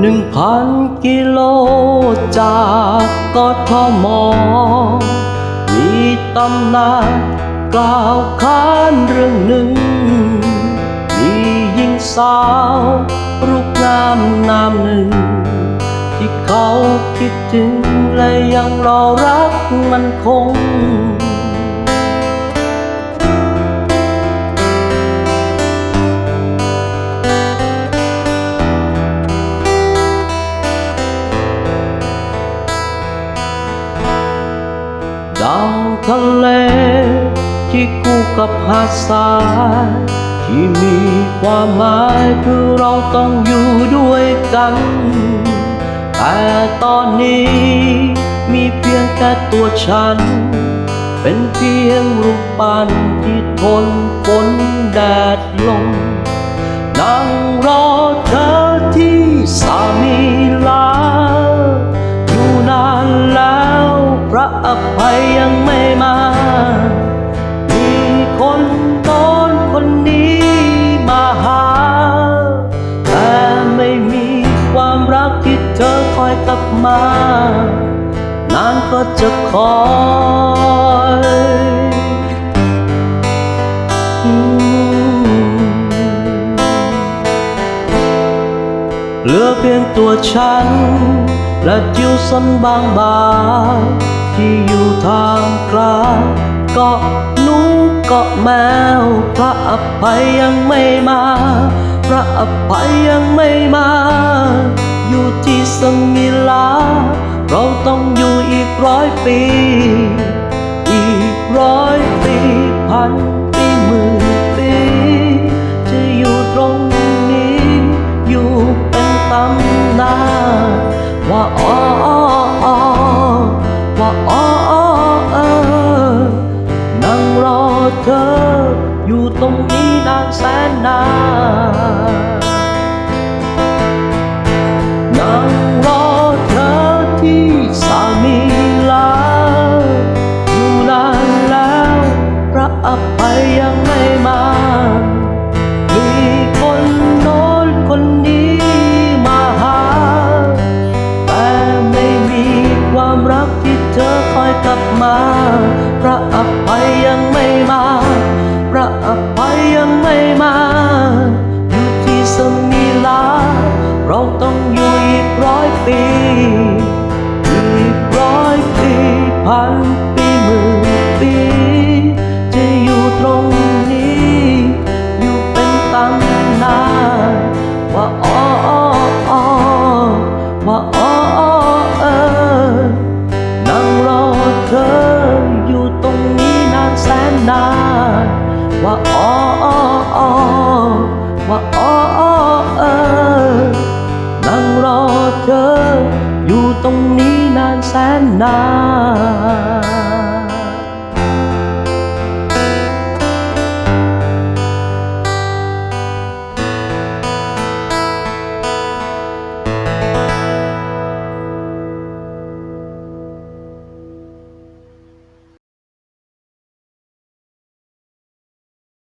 หนึ่งพันกิโลจากกทม มีตำนานกล่าวขานเรื่องหนึ่ง มีหญิงสาวรูปงามนามหนึ่ง ที่เขาคิดถึงและยังรอรักมันคงาวทะเล ที่คู่กับหาดทรายที่มีความหมายคือเราต้องอยู่ด้วยกัน แต่ตอนนี้มีเพียงแค่ตัวฉัน เป็นเพียงรูปปั้นที่ทนฝนแดด กลับมา นานก็จะคอยเหลือเพียงตัวฉัน และจิวสันบางบางๆที่อยู่ทางกลางเกาะหนูเกาะแมว พระอภัยยังไม่มา พระอภัยยังไม่มา อยู่ที่สมิ ปี อีกร้อยปีพันปีหมื่นปี จะอยู่ตรงนี้ อยู่เป็นตำนานว่าอ๋ออ๋อว่าอ๋อเออนั่งรอเธอ อยู่ตรงนี้นานแสนนาน อภัยยังไม่มา มีคนโน้นคนนี้มาหา แต่ไม่มีความรักที่เธอคอยกลับมา พระอภัยยังไม่มา พระอภัยยังไม่มา อยู่ที่สมิลา เราต้องอยู่อีกร้อยปี ว่าอ๋ออ๋อว่าอ๋อเออนั่งรอเธอ อยู่ตรงนี้นานแสนนาน